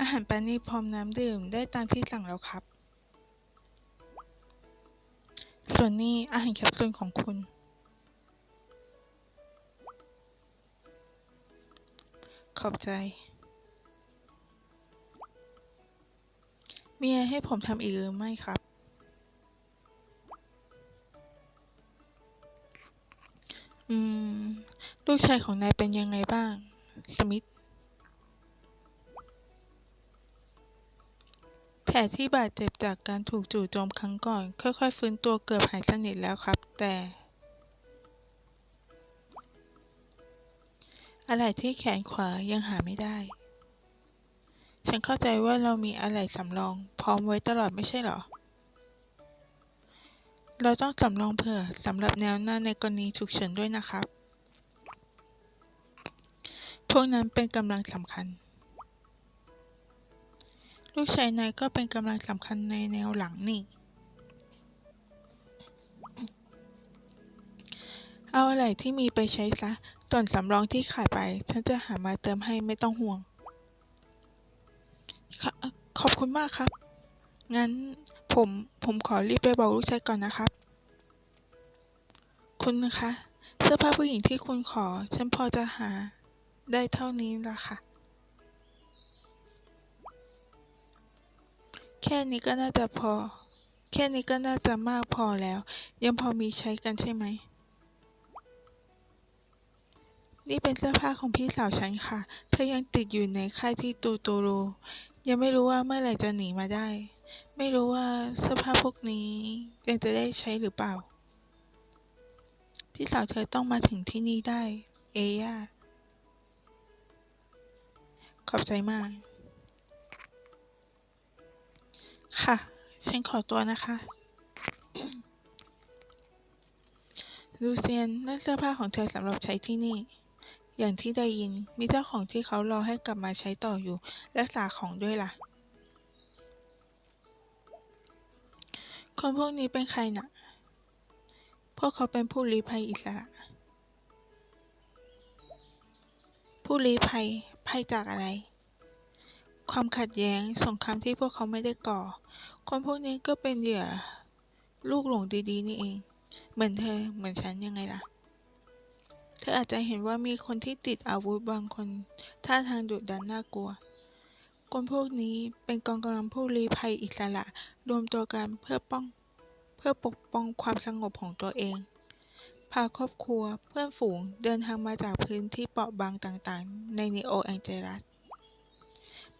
อาหารปานีพร้อมน้ำดื่มได้ตามที่สั่งแล้วครับ ส่วนนี้อาหารแคปซูลของคุณ ขอบใจ มีอะไรให้ผมทำอีกหรือไม่ครับ อืม ลูกชายของนายเป็นยังไงบ้าง สมิธ แผลที่บาดเจ็บจากการถูกจู่โจมครั้งก่อน ค่อยๆ ฟื้นตัวเกือบหายสนิทแล้วครับ แต่ อะไรที่แขนขวายังหาไม่ได้ ฉันเข้าใจว่าเรามีอะไรสำรอง พร้อมไว้ตลอดไม่ใช่เหรอ เราต้องสำรองเผื่อสำหรับแนวหน้าในกรณีฉุกเฉินด้วยนะครับ พวกนั้นเป็นกำลังสำคัญ ลูกชายนายก็เป็นกำลังสำคัญในแนวหลังนี่ เอาอะไรที่มีไปใช้ซะ ส่วนสำรองที่ขาดไป ฉันจะหามาเติมให้ไม่ต้องห่วง ขอขอบคุณมากครับ งั้นผมผมขอรีบไปบอกลูกชายก่อนนะครับ คุณนะคะ เสื้อผ้าผู้หญิงที่คุณขอ ฉันพอจะหาได้เท่านี้ละค่ะ แค่นี้ก็น่าจะพอ แค่นี้ก็น่าจะมากพอแล้ว ยังพอมีใช้กันใช่ไหม นี่เป็นเสื้อผ้าของพี่สาวฉันค่ะ เธอยังติดอยู่ในค่ายที่ตูตูรูยังไม่รู้ว่าเมื่อไหร่จะหนีมาได้ ไม่รู้ว่าเสื้อผ้าพวกนี้ยังจะได้ใช้หรือเปล่า พี่สาวเธอต้องมาถึงที่นี่ได้ เอย่าขอบใจมาก ค่ะ ฉันขอตัวนะคะ ลูเซียนนั่นเสื้อผ้าของเธอสำหรับใช้ที่นี่ อย่างที่ได้ยินมีเจ้าของที่เขารอให้กลับมาใช้ต่ออยู่ รักษาของด้วยล่ะ คนพวกนี้เป็นใครน่ะ พวกเขาเป็นผู้ลี้ภัยอิสระ ผู้ลี้ภัยภัยจากอะไร ความขัดแย้ง สงครามที่พวกเขาไม่ได้ก่อ คนพวกนี้ก็เป็นเหยื่อลูกหลงดีๆ นี่เอง เหมือนเธอ เหมือนฉันยังไงล่ะ เธออาจจะเห็นว่ามีคนที่ติดอาวุธบางคน ท่าทางดุดันน่ากลัว คนพวกนี้เป็นกองกำลังผู้ลี้ภัยอิสระ รวมตัวกันเพื่อป้อง เพื่อปกป้องความสงบของตัวเอง พาครอบครัวเพื่อนฝูงเดินทางมาจากพื้นที่เปราะบางต่างๆ ในนีโอแองเจลัส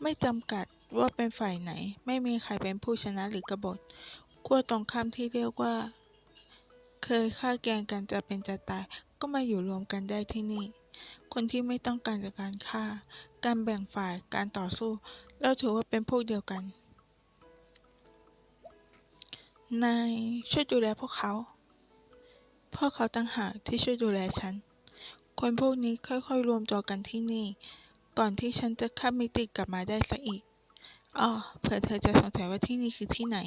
ไม่จำกัดว่าเป็นฝ่ายไหน ไม่มีใครเป็นผู้ชนะหรือกบฏขั้วตรงข้ามที่เรียกว่า เคยฆ่าแกงกันจะเป็นจะตาย ก็มาอยู่รวมกันได้ที่นี่ คนที่ไม่ต้องการจากการฆ่า การแบ่งฝ่ายการต่อสู้ เราถือว่าเป็นพวกเดียวกันนายช่วยดูแลพวกเขาพวกเขาต่างหากที่ช่วยดูแลฉัน คนพวกนี้ค่อยๆ รวมตัวกันที่นี่ ก่อนที่ฉันจะข้ามมิติกลับมาได้ซะอีกอ้อเผื่อเธอจะสงสัยว่าที่นี่คือที่ไหน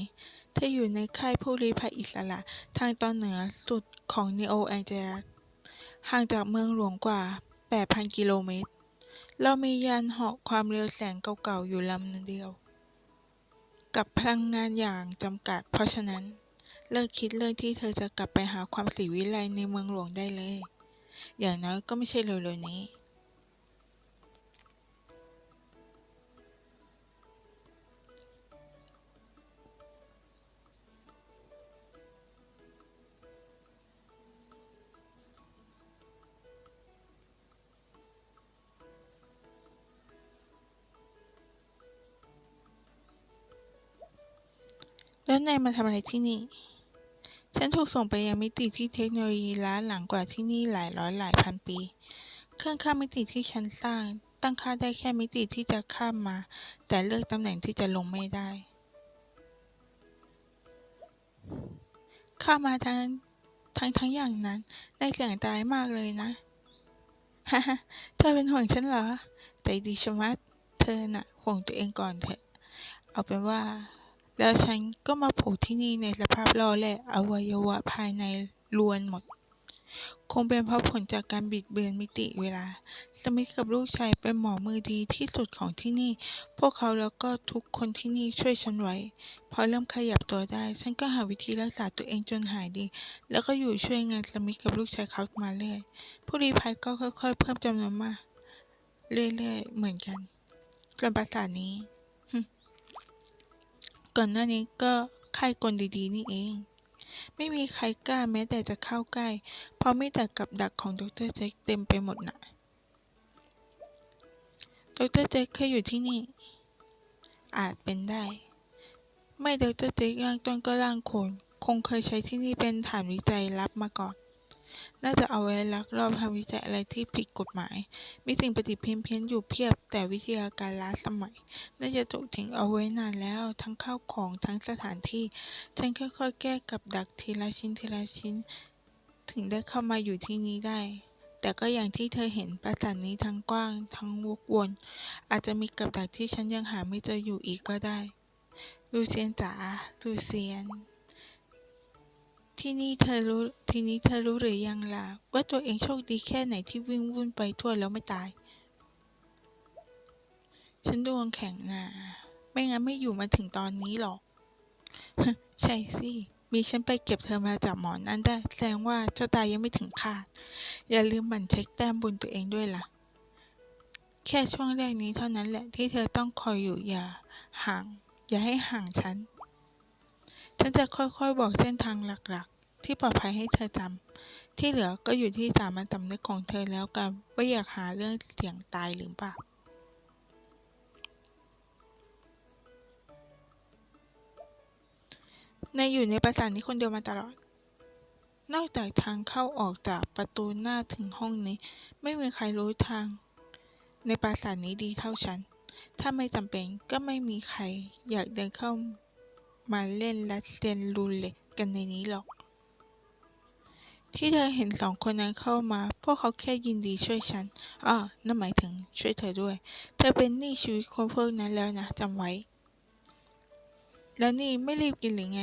เธออยู่ในค่ายผู้ลี้ภัยอิสระทางตอนเหนือสุดของนีโอแองเจลัส ห่างจากเมืองหลวงกว่า 8,000 กิโลเมตร เรามียานเหาะความเร็วแสงเก่าๆ อยู่ลำเดียว กับพลังงานอย่างจำกัด เพราะฉะนั้น เลิกคิดเรื่องที่เธอจะกลับไปหาความศรีวิไลในเมืองหลวงได้เลย อย่างน้อยก็ไม่ใช่เร็วๆนี้ แล้วนายมาทำอะไรที่นี่ ฉันถูกส่งไปยังมิติที่เทคโนโลยีล้าหลังกว่าที่นี่หลายร้อยหลายพันปี เครื่องข้ามมิติที่ฉันสร้าง ตั้งค่าได้แค่มิติที่จะข้ามมา แต่เลือกตำแหน่งที่จะลงไม่ได้ ข้ามาทั้งทั้งทั้งอย่างนั้น ได้เสี่ยงอันตรายมากเลยนะฮ่าเธอเป็นห่วงฉันเหรอใจดีชะมัด เธอน่ะห่วงตัวเองก่อนเถอะ เอาเป็นว่า แล้วฉันก็มาโผล่ที่นี่ในสภาพล่อแร่อวัยวะภายในรวนหมด คงเป็นเพราะผลจากการบิดเบือนมิติเวลา สมิธกับลูกชายเป็นหมอมือดีที่สุดของที่นี่ พวกเขาแล้วก็ทุกคนที่นี่ช่วยฉันไว้ พอเริ่มขยับตัวได้ ฉันก็หาวิธีรักษาตัวเองจนหายดี แล้วก็อยู่ช่วยงานสมิธกับลูกชายเขามาเรื่อย ผู้ลี้ภัยก็ค่อยๆ เพิ่มจำนวนมากเรื่อยๆ เหมือนกันส่วนปราสาทนี้ ก่อนหน้านี้ก็ค่ายกลดีๆ นี่เอง ไม่มีใครกล้าแม้แต่จะเข้าใกล้ เพราะมีแต่กับดักของดรเจคเต็มไปหมดน่ะดรเจคเคยอยู่ที่นี่ อาจเป็นได้ ไม่ดรเจคร่างต้นก็ร่างโคน คงเคยใช้ที่นี่เป็นฐานวิจัยลับมาก่อน น่าจะเอาไว้ลักลอบทำวิจัยอะไรที่ผิดกฎหมาย มีสิ่งประดิษฐ์เพี้ยนอยู่เพียบ แต่วิทยาการล้าสมัย น่าจะถูกทิ้งเอาไว้นานแล้ว ทั้งข้าวของทั้งสถานที่ ฉันค่อยๆ แก้กับดักทีละชิ้นทีละชิ้น ถึงได้เข้ามาอยู่ที่นี้ได้แต่ก็อย่างที่เธอเห็นปราสาทนี้ทั้งกว้าง ทั้งวกวน อาจจะมีกับดักที่ฉันยังหาไม่เจออยู่อีกก็ได้ ลูเซียนจ๋าลูเซียน ที่นี่เธอรู้ ทีนี้เธอรู้หรือยังล่ะ ว่าตัวเองโชคดีแค่ไหนที่วิ่งวุ่นไปทั่วแล้วไม่ตาย ฉันดวงแข็งนะไม่งั้นไม่อยู่มาถึงตอนนี้หรอก ใช่สิ มีฉันไปเก็บเธอมาจากหมอนนั่นได้ แสดงว่าเจ้าตายยังไม่ถึงคาด อย่าลืมหมั่นเช็คแต้มบุญตัวเองด้วยล่ะ แค่ช่วงแรกนี้เท่านั้นแหละที่เธอต้องคอยอยู่อย่าห่าง อย่าให้ห่างฉัน ฉันจะค่อยๆ บอกเส้นทางหลักๆ ที่ปลอดภัยให้เธอจำ ที่เหลือก็อยู่ที่สามัญสำนึกของเธอแล้วกันว่าอยากหาเรื่องเสี่ยงตายหรือเปล่าในอยู่ในปราสาทนี้คนเดียวมาตลอด นอกจากทางเข้าออกจากประตูหน้าถึงห้องนี้ ไม่มีใครรู้ทาง ในปราสาทนี้ดีเท่าฉัน ถ้าไม่จำเป็นก็ไม่มีใครอยากเดินเข้า มาเล่นรัสเซียนรูเล็ตกันในนี้หรอก ที่เธอเห็นสองคนนั้นเข้ามา พวกเขาแค่ยินดีช่วยฉันอ้อนั่นหมายถึงช่วยเธอด้วย เธอเป็นหนี้ชีวิตคนพวกนั้นแล้วนะจำไว้ แล้วนี่ไม่รีบกินหรือไง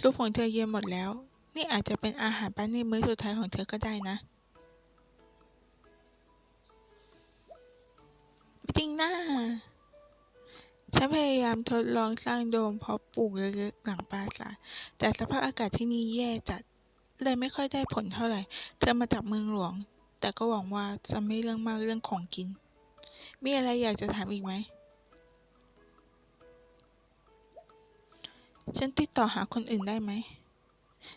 ซุปของเธอเย็นหมดแล้ว นี่อาจจะเป็นอาหารปานี่มื้อสุดท้ายของเธอก็ได้นะไม่จริงนะ ฉันพยายามทดลองสร้างโดมเพาะปลูกเล็กๆหลังปราสาทแต่สภาพอากาศที่นี่แย่จัด เลยไม่ค่อยได้ผลเท่าไหร่ เธอมาจากเมืองหลวง แต่ก็หวังว่าจะไม่เรื่องมากเรื่องของกิน มีอะไรอยากจะถามอีกไหม ฉันติดต่อหาคนอื่นได้ไหม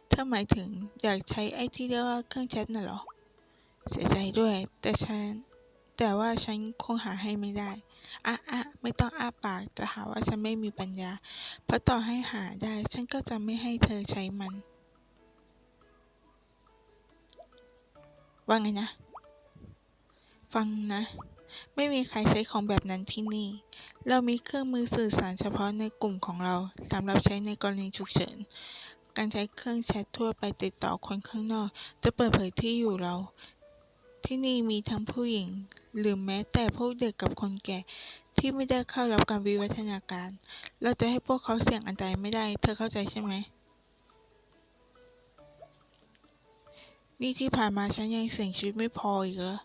เธอหมายถึงอยากใช้ไอ้ที่เรียกว่าเครื่องแชทน่ะเหรอ เสียใจด้วย แต่ฉัน แต่ว่าฉันคงหาให้ไม่ได้ อะอะไม่ต้องอ้าปากจะหาว่าฉันไม่มีปัญญา เพราะต่อให้หาได้ ฉันก็จะไม่ให้เธอใช้มัน ว่าไงนะ ฟังนะ ไม่มีใครใช้ของแบบนั้นที่นี่ เรามีเครื่องมือสื่อสารเฉพาะในกลุ่มของเราสำหรับใช้ในกรณีฉุกเฉินการใช้เครื่องแชททั่วไปติดต่อคนข้างนอก จะเปิดเผยที่อยู่เรา ที่นี่มีทั้งผู้หญิง หรือแม้แต่พวกเด็กกับคนแก่ที่ไม่ได้เข้ารับการวิวัฒนาการ เราจะให้พวกเขาเสี่ยงอันตรายไม่ได้ เธอเข้าใจใช่ไหม นี่ที่ผ่านมาฉันยังเสี่ยงชีวิตไม่พออีกเหรอ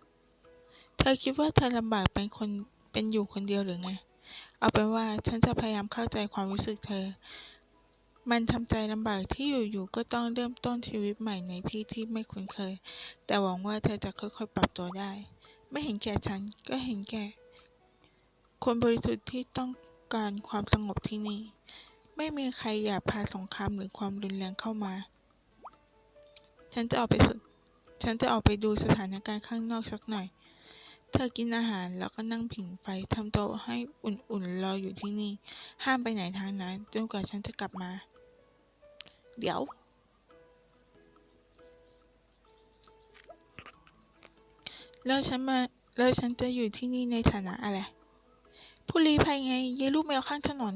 เธอคิดว่าเธอลำบากเป็นคนเป็นอยู่คนเดียวหรือไง เอาเป็นว่าฉันจะพยายามเข้าใจความรู้สึกเธอ มันทำใจลำบากที่อยู่ๆก็ต้องเริ่มต้นชีวิตใหม่ในที่ที่ไม่คุ้นเคย แต่หวังว่าเธอจะค่อยๆปรับตัวได้ ไม่เห็นแก่ฉันก็เห็นแก่ คนบริสุทธิ์ที่ต้องการความสงบที่นี่ ไม่มีใครอยากพาสงครามหรือความรุนแรงเข้ามา ฉันจะออกไปสุดฉันจะออกไปดูสถานการณ์ข้างนอกสักหน่อย เธอกินอาหารแล้วก็นั่งผิงไฟทำโต๊ะให้อุ่นๆรออยู่ที่นี่ ห้ามไปไหนทางนั้นจนกว่าฉันจะกลับมา เดี๋ยว แล้วฉันมา แล้วฉันจะอยู่ที่นี่ในฐานะอะไร ผู้ลี้ภัยไงยายลูกแมวข้างถนน